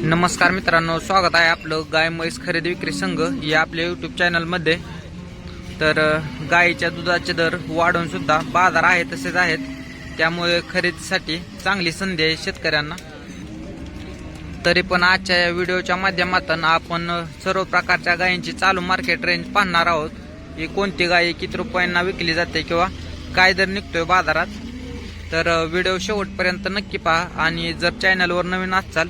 नमस्कार मित्रांनो स्वागत आहे आपलं गाय म्हैस खरेदी विक्री संघ या आपल्या यूट्यूब चॅनलमध्ये तर गायीच्या दुधाचे दर वाढून सुद्धा बाजार आहे तसेच आहेत. त्यामुळे खरेदीसाठी चांगली संधी आहे शेतकऱ्यांना. तरी पण आजच्या या व्हिडिओच्या माध्यमातून आपण सर्व प्रकारच्या गायींची चालू मार्केट रेंज पाहणार आहोत. ही कोणती गाय किती रुपयांना विकली जाते किंवा काय दर निघतोय बाजारात. तर व्हिडिओ शेवटपर्यंत नक्की पहा. आणि जर चॅनलवर नवीन असाल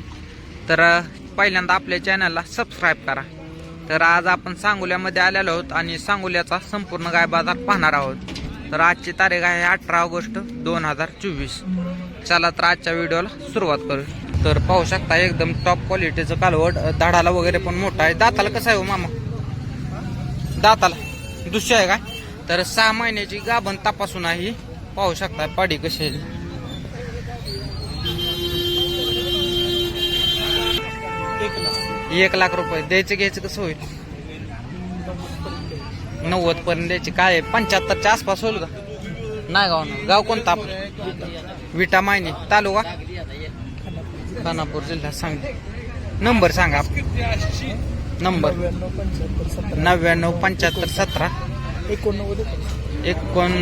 तर पहिल्यांदा आपल्या चॅनलला सबस्क्राईब करा. तर आज आपण सांगोल्यामध्ये आलेलो आहोत आणि सांगोल्याचा संपूर्ण गाय बाजार पाहणार आहोत. तर आजची तारीख आहे अठरा ऑगस्ट दोन हजार चोवीस. चला तर आजच्या व्हिडिओला सुरुवात करू. तर पाहू शकता एकदम टॉप क्वालिटीचं कालवड दाडाला वगैरे पण मोठा आहे. दाताला कसं आहे हो मामा? दाताला दुसरी आहे काय? तर सहा महिन्याची गाभण तपासून आहे. पाहू शकता पाडी कशी आहे. एक लाख रुपये. द्यायचं घ्यायचं कसं होईल? नव्वद पर्यंत द्यायची. काय? पंच्याहत्तरच्या आसपास होईल का? नाही गाव ना गाव कोणतं विटा मायनी. तालुका? खानापूर जिल्हा. सांग. नंबर सांगा. नंबर. नव्याण्णव पंच्याहत्तर सतरा. एकोणनव्वद एकोण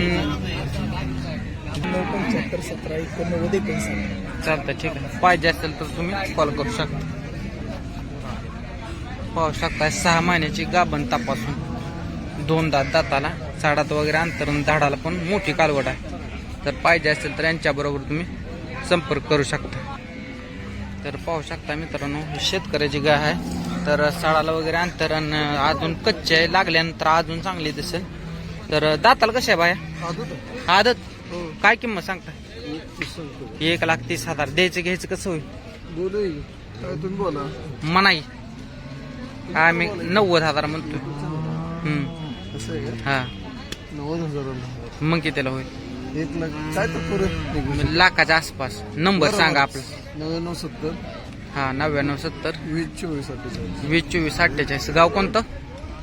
पंच्याहत्तर सतरा एकोणनव्वद एकोणसाठ. चालतं ठीक आहे. पाहिजे असेल तर तुम्ही कॉल करू शकता. पाहू शकता सहा महिन्याची गाभण तपासून. दोन दात दाताला साडात वगैरे अंतरून झाडाला पण मोठी कालवड आहे. तर पाहिजे असेल तर यांच्याबरोबर तुम्ही संपर्क करू शकता. तर पाहू शकता मित्रांनो ही शेतकऱ्याची गाय आहे. तर साडाला वगैरे अंतरण अजून कच्चे आहे. लागल्यानंतर अजून चांगली दिसेल. तर दाताला कशा आहे बाया? आदत काय किंमत सांगता? एक लाख तीस हजार. द्यायचं घ्यायचं कसं होईल? बोलू काय आम्ही नव्वद हजार म्हणतो हम्म. आहे हा. नव्वद हजार मग कितीला होईल? एक लाख. काय तर करू लाखाच्या आसपास. नंबर सांगा आपला. नव्याण्णव सत्तर. हा नव्याण्णव सत्तर. वीस चोवीस अठ्ठेचाळीस. वीस चोवीस अठ्ठेचाळीस. गाव कोणतं?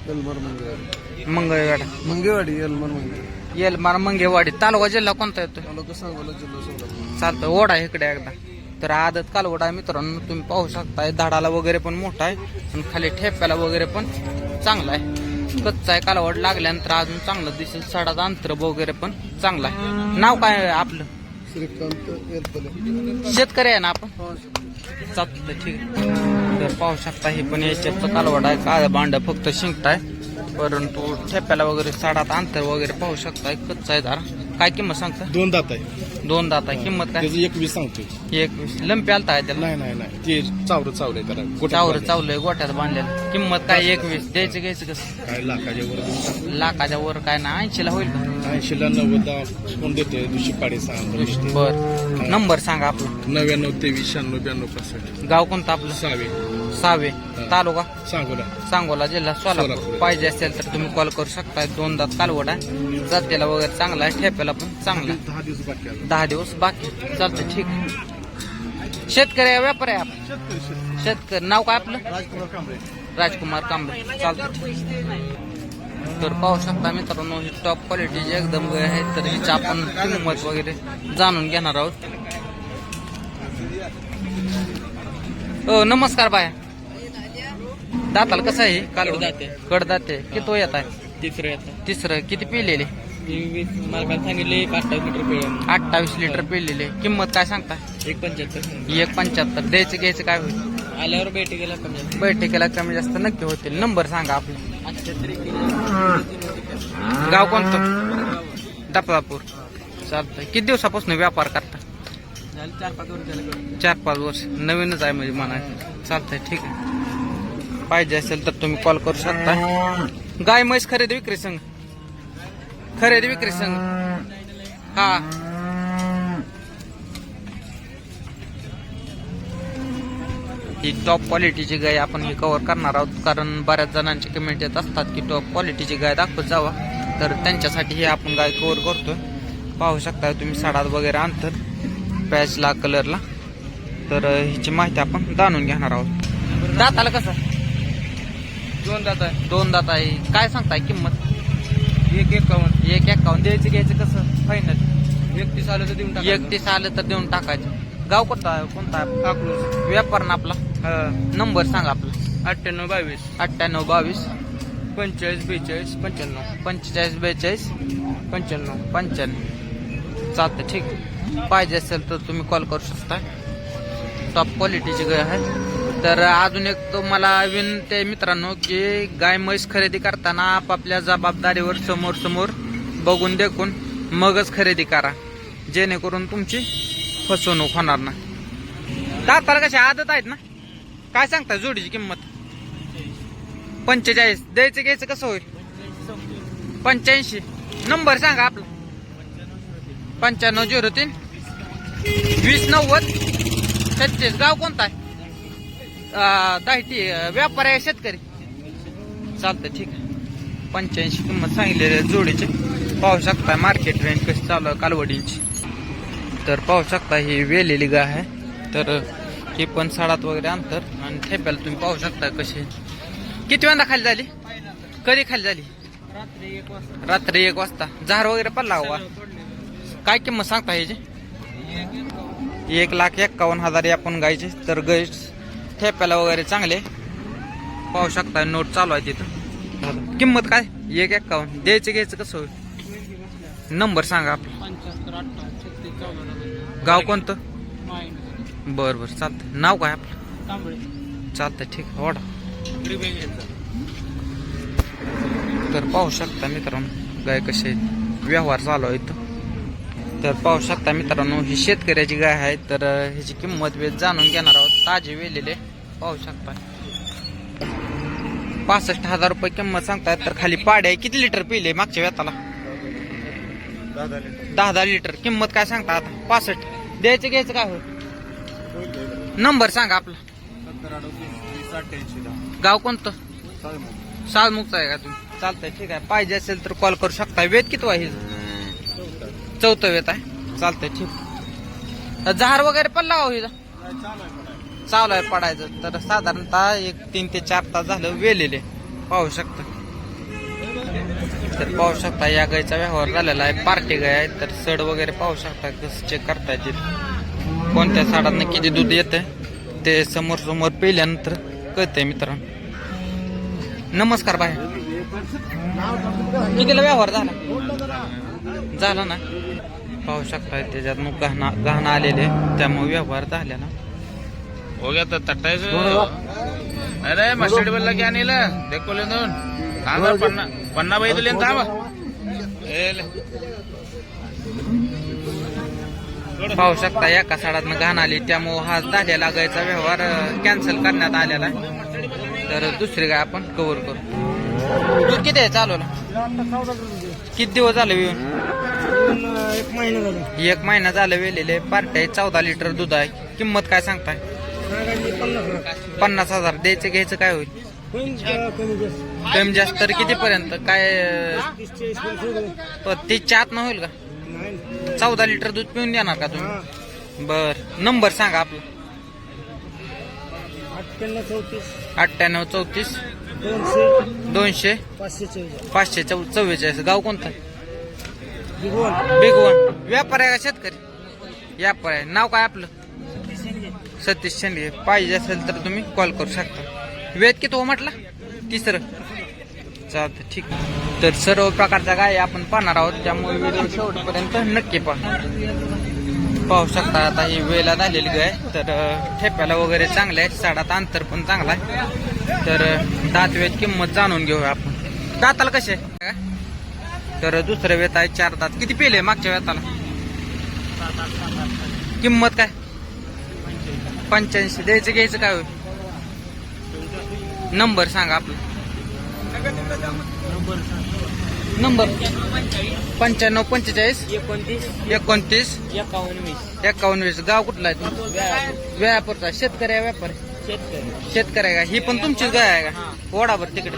एलमार मंगेवाडी मंगळवेढा मंगेवाडी एलमार मंगेवाडी येलमार मंगेवाडी तालुका जिल्हा कोणता येतो मला कसं सांगायला जिल्हा चालतं ओढा इकडे एकदा. तर आदत कालवड आहे मित्रांनो. तुम्ही पाहू शकताय झाडाला वगैरे पण मोठा आहे आणि खाली ठेप्याला वगैरे पण चांगला आहे. कच्चा आहे कालवड लागल्यानंतर अजून चांगलं दिसेल. सडाचं अंतर वगैरे पण चांगलं आहे. नाव काय आहे आपलं? शेतकरी आहे ना आपण? चालतं ठीक आहे. तर पाहू शकता हे पण याच्याचं कालवड आहे. काळ बांड फक्त शिंकताय परंतु ठेप्याला वगैरे साडात अंतर वगैरे पाहू शकताय. कच्चा आहे जरा. काय किंमत सांगता? दोन दात आहे. दोन दात आहे. किंमत काय? त्याचं एक वीस सांगतोय. एक लंपी आलता आहे त्याला? नाही नाही नाही. ते चावलं चावलंय त्याला. चावर बांधलंय. चावलंय गोट्यात बांधलेलं. किंमत काय? एकवीस. द्यायचं घ्यायचं कसं? काय लाखाच्या वर देऊन टाक. लाखाच्या वर काय ना ऐंशीला होईल का? ऐंशीला नव्वद कोण देते दुसरी पाडे सहा बर. नंबर सांगा आपला. नव्याण्णव तेवीस शहाण्णव ब्याण्णव पासष्ट. गाव कोणतं आपलं? सहावे सावे तालुका? सांगोला. सांगोला जिल्हा सोलापूर. पाहिजे असेल तर तुम्ही कॉल करू शकता. दोन दात कालवड जातेला वगैरे चांगला आहे. ठेप्याला पण चांगला. दहा दिवस बाकी चालतं ठीक. शेतकरी आहे व्यापारी आहे शेतकरी नाव काय आपलं? राजकुमार कांबळे. चालतं तर पाहू शकता मित्रांनो ही टॉप क्वालिटीची एकदम गाय आहे तर हिची आपण किंमत वगैरे जाणून घेणार आहोत. हो नमस्कार बाया. दाताला कसं आहे? काल कडदाते किती वय येत आहे? तिसरं येतं तिसरं. किती पिलेले? वीस सांगितले एक अठ्ठावीस लिटर अठ्ठावीस लिटर पिलेले. किंमत काय सांगता एक पंच्याहत्तर एक पंच्याहत्तर. द्यायचं घ्यायचं काय होईल? आल्यावर गेला कमी बैठकीला कमी जास्त नक्की होतील. नंबर सांगा आपला. गाव कोणतं? दपदापूर चालतंय. किती दिवसापासून व्यापार करता? झालं चार पाच वर्ष झालं. चार पाच वर्ष. नवीनच आहे म्हणजे म्हणा चालतंय. ठीक आहे. पाहिजे असेल तर तुम्ही कॉल करू शकता. गाय म्हैस खरेदी विक्री संघ. खरेदी विक्री संघ. हा. ही टॉप क्वालिटीची गाय आपण ही कव्हर करणार आहोत. कारण बऱ्याच जणांचे कमेंट येत असतात की टॉप क्वालिटीची गाय दाखवत जावा. तर त्यांच्यासाठी ही आपण गाय कव्हर करतो पाहू शकता तुम्ही साडात वगैरे अंतर पॅचला कलरला तर हिची माहिती आपण जाणून घेणार आहोत. दाताला कसं? दोन दात आहे. दोन दात आहे. काय सांगताय किंमत? एक एकावन्न. एक एकावन्न. द्यायचं घ्यायचं कसं? फायनल एकतीस आलं तर देऊन टाका एकतीस आलं तर देऊन टाकायचं. गाव कोणता आहे? कोणता? आहे? अकलूज. व्यापार ना आपला? नंबर सांगा आपला. अठ्ठ्याण्णव बावीस. अठ्ठ्याण्णव बावीस. पंचेचाळीस बेचाळीस पंच्याण्णव. पंचेचाळीस बेचाळीस. पंच्याण्णव. पंच्याण्णव. चालतं ठीक. पाहिजे असेल तर तुम्ही कॉल करू शकता टॉप क्वालिटीची गाय आहे. तर अजून एक तुम्हाला विनंती आहे मित्रांनो की गाय म्हैस खरेदी करताना आपापल्या जबाबदारीवर समोर समोर बघून देखून मगच खरेदी करा. जेणेकरून तुमची फसवणूक होणार नाही दाताला कशा आदत आहेत ना? काय सांगता जोडीची किंमत? पंचेचाळीस. द्यायचं घ्यायचं कसं होईल? पंच्याऐंशी. नंबर सांगा आपला. पंच्याण्णव झिरो तीन. वीस नव्वद. छत्तीस गाव कोणता आहे? अं, व्यापारी आहे शेतकरी. चालतं ठीक आहे. पंच्याऐंशी किंमत सांगितलेली आहे जोडीची. पाहू शकता मार्केट रेंज कशी चालू आहे कालवडींची. तर पाहू शकता ही वेलेली गाय आहे. तर ही पण साडात वगैरे अंतर आणि ठेप्याला तुम्ही पाहू शकता आहे. किती वेळा खाली झाली? कधी खाली झाली? रात्री एक वाजता. रात्री एक वाजता. झार वगैरे पडला हवा काय किंमत सांगता ह्याची? एक लाख एक्कावन्न हजार आपण गायचे. तर गाय ठेप्याला वगैरे चांगले. पाहू शकता नोट चालू आहे तिथं. किंमत काय? एक एक्कावन्न द्यायचं घ्यायचं कसं होईल? नंबर सांगा आपला. गाव कोणतं? बरं बरं. चालतंय. नाव काय आपलं? चालतंय ठीक आहे. ओढा. तर पाहू शकता मित्रांनो गाय कशी आहे व्यवहार चालू आहे इथं. तर पाहू शकता मित्रांनो ही शेतकऱ्याची गाय आहे. तर ह्याची किंमत वेळ जाणून घेणार आहोत. ताजे वेलेले. पाहू शकता. पासष्ट हजार रुपये किंमत सांगतायत तर खाली पाड्या आहे. किती लिटर पिले मागच्या वेताला दहा दहा लिटर. किंमत काय सांगता आता? पासष्ट. द्यायचं घ्यायचं काय हो? नंबर सांगा आपला. गाव कोणतं? सालमुखचा आहे का तुम्ही? चालतंय ठीक आहे. पाहिजे असेल तर कॉल करू शकता. वेत किती आहे चौथं वेत आहे. चालतंय ठीक. जहार वगैरे पण हो हिचा चालू आहे पडायचं तर साधारणतः एक तीन ते चार तास झालं वेलेले. पाहू शकता. तर पाहू शकता या गायचा व्यवहार झालेला आहे. पार्टी गाय आहे तर सड वगैरे पाहू शकता कसं चेक करता येतील. कोणत्या साडांना किती दूध येतं ते समोर समोर पेल्यानंतर कळते मित्रांनो. नमस्कार बाय. कितीला व्यवहार झाला. झाला ना? पाहू शकता त्याच्यात मग गहना गहना आलेले त्यामुळे व्यवहार झालेला. हो गया तो तट्टाईस अरे मस्टर्ड बल्ला क्या नेला देखो ले दोन पन्ना पन्ना बाई दिले थांबा ए ले. पाहू शकता एका साडातनं घाण आली त्यामुळे हा झालेला गायचा व्यवहार कॅन्सल करण्यात आलेला आहे तर दुसरी गाय आपण कव्हर करू दूध किती आहे चालवला किती दिवस झाले येऊन एक महिना झाला एक महिना झालं वेलेले पार्टी आहे चौदा लिटर दूध आहे किंमत काय सांगताय पन्नास हजार. द्यायचं घ्यायचं काय होईल? कमी जास्त तर किती तर कितीपर्यंत? काय तीसच्या आत होईल का? चौदा लिटर दूध पिऊन देणार का तुम्ही? बर. नंबर सांगा आपला. अठ्ठ्याण्णव चौतीस. अठ्ठ्याण्णव दोनशे. पाचशे चौ चव्वेचाळीस. गाव कोणतं? भिगवण बिग वन व्यापार आहे का शेतकरी? व्यापार आहे. नाव काय आपलं? सतीश शेंडगे पाहिजे असेल तर तुम्ही कॉल करू शकता. वेद किती हो म्हटला? तिसरं. चालतं ठीक. तर सर्व प्रकारच्या गाय आपण पाहणार आहोत त्यामुळे व्हिडिओ शेवटपर्यंत नक्की पहा. पाहू शकता आता ही वेला झालेली गाय तर ठेप्याला वगैरे चांगलं आहे साडात अंतर पण चांगला आहे. तर दात वेद किंमत जाणून घेऊया आपण. दाताला कसे? तर दुसरं वेत आहे चार दात. किती पेले मागच्या वेताला? किंमत काय? पंच्याऐंशी. द्यायचं घ्यायचं काय होईल? नंबर सांगा आपला. नंबर. पंच्याण्णव पंचेचाळीस. एकोणतीस. एकोणतीस. एकावन्न वीस. एकावन्न वीस. गाव कुठला आहे तुमचं? व्यापारचा शेतकरी आहे व्यापारी. शेतकरी. आहे का? ही पण तुमचीच गाय आहे का? ओढाभर तिकडे.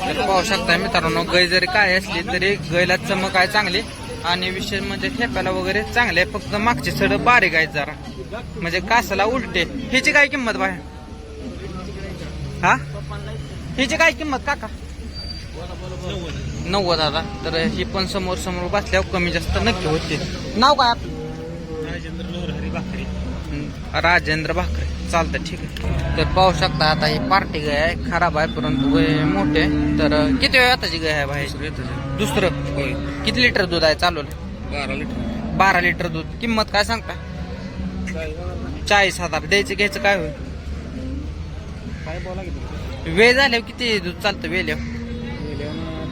तर पाहू शकता मित्रांनो गाय जरी काय असली तरी गायला चमक आहे चांगली. आणि विशेष म्हणजे ठेप्याला वगैरे चांगले. फक्त मागची सड बारीक आहेत जरा. म्हणजे कासाला उलटे. हिची काय किंमत बाहेर हा? हिची काय किंमत काका? नव्वद हजार. तर ही पण समोर समोर बसल्यावर कमी जास्त नक्की होते. नाव काय राजेंद्र भाकरे. चालतं ठीक आहे. तर पाहू शकता आता ही पार्टी गाय आहे. खराब आहे परंतु गाय मोठे. तर किती वेळ आताची गाय आहे भाई? दुसरं किती लिटर दूध आहे? चालू बारा लिटर. बारा लिटर दूध. किंमत काय सांगता चाळीस हजार. द्यायचं घ्यायचं काय होईल? काय बोला की तुम्ही? वेळ झाल्यावर किती दूध चालतं गेल्यावर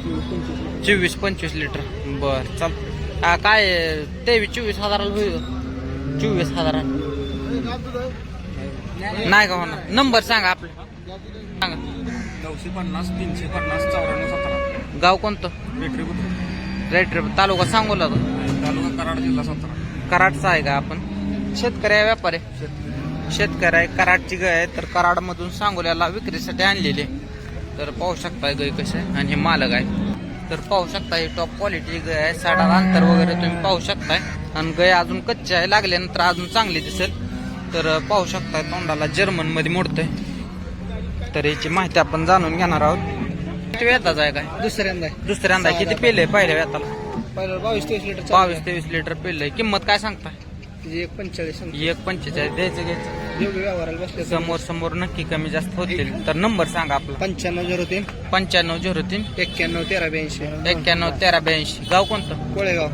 चोवीस पंचवीस चोवीस पंचवीस लिटर. बर चाल काय तेवीस चोवीस हजाराला होईल चोवीस हजाराला. नाही का होणार? नंबर सांगा आपलं. सांगा. नऊशे पन्नास तीनशे पन्नास चौऱ्याण्णव सतरा. गाव कोणतं? लिटरी बुद्रुक रेट तालुका सांगोला तो. तालुका कराड जिल्हा सातारा. कराडचा आहे का आपण? शेतकरी आहे व्यापारी? शेतकरी आहे कराडची गाय आहे तर कराडमधून सांगोल्याला विक्रीसाठी आणलेली आहे. तर पाहू शकताय गाय कसे आणि हे मालक आहे. तर पाहू शकता ही टॉप क्वालिटी गाय आहे साडा अंतर वगैरे तुम्ही पाहू शकताय. आणि गाय अजून कच्ची आहे लागल्यानंतर अजून चांगली दिसेल. तर पाहू शकताय तोंडाला जर्मनमध्ये मोडतंय. तर याची माहिती आपण जाणून घेणार आहोत. किती वेताचा आहे काय दुसऱ्यांदा. दुसऱ्यांदा किती पेले पहिल्या वेताला पहिलं बावीस तेवीस लिटर बावीस तेवीस लिटर पेललंय किंमत काय सांगताय? तिची एक पंचेचाळीस. एक पंचेचाळीस द्यायचं घ्यायचं. योग्य व्यवहाराला बसले समोर समोर नक्की कमी जास्त होतील. तर नंबर सांगा आपला. पंच्याण्णव झिरो तीन. पंच्याण्णव झिरो तीन. एक्क्याण्णव तेरा ब्याऐंशी. एक्क्याण्णव तेरा ब्याऐंशी. गाव कोणतं? कोळेगाव.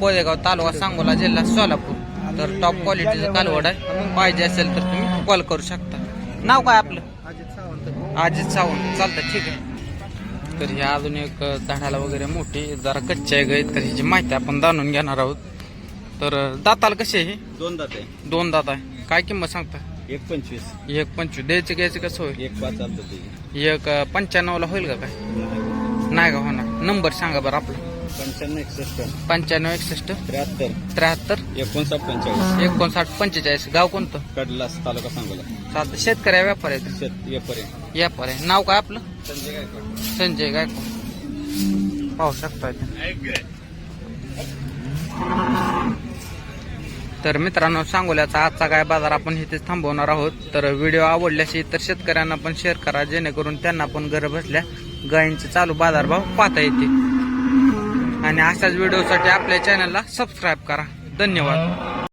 कोळेगाव तालुका सांगोला जिल्हा सोलापूर. तर टॉप क्वालिटीचं कालवड आहे. पाहिजे असेल तर तुम्ही कॉल करू शकता. नाव काय आपलं? अजित सावंत. अजित सावंत. चालतं ठीक आहे. तर ह्या अजून एक झाडाला वगैरे मोठी जरा कच्ची आहे गाय तर ह्याची माहिती आपण जाणून घेणार आहोत. तर दाताल कसे आहे हे? दोन दात आहे. दोन दात आहे. काय किंमत सांगता? एक पंचवीस. एक पंचवीस. द्यायचं घ्यायचं कसं होईल? एक पाच एक पंच्याण्णव ला होईल का काय? नाही. का होणार नंबर सांगा बरं आपला. पंच्याण्णव एकसष्ट. पंच्याण्णव एकसष्ट. त्र्याहत्तर. त्र्याहत्तर. एकोणसाठ पंचेचाळीस. एकोणसाठ पंचेचाळीस. गाव कोणतं? कडलास तालुका सांगोला. चालतं. शेतकरी आहे, व्यापार आहे? शेत येपर्यंत व्यापार आहे. नाव काय आपलं? संजय गायकवाड. संजय गायकवाड. पाहू शकता. तर मित्रांनो सांगोल्याचा आजचा काय बाजार आपण इथेच थांबवणार आहोत. तर व्हिडिओ आवडल्याशी इतर शेतकऱ्यांना पण शेअर करा जेणेकरून त्यांना पण घर बसल्या गायींचे चालू बाजारभाव पाहता येतील. आणि अशाच व्हिडिओसाठी आपल्या चॅनलला सबस्क्राईब करा. धन्यवाद.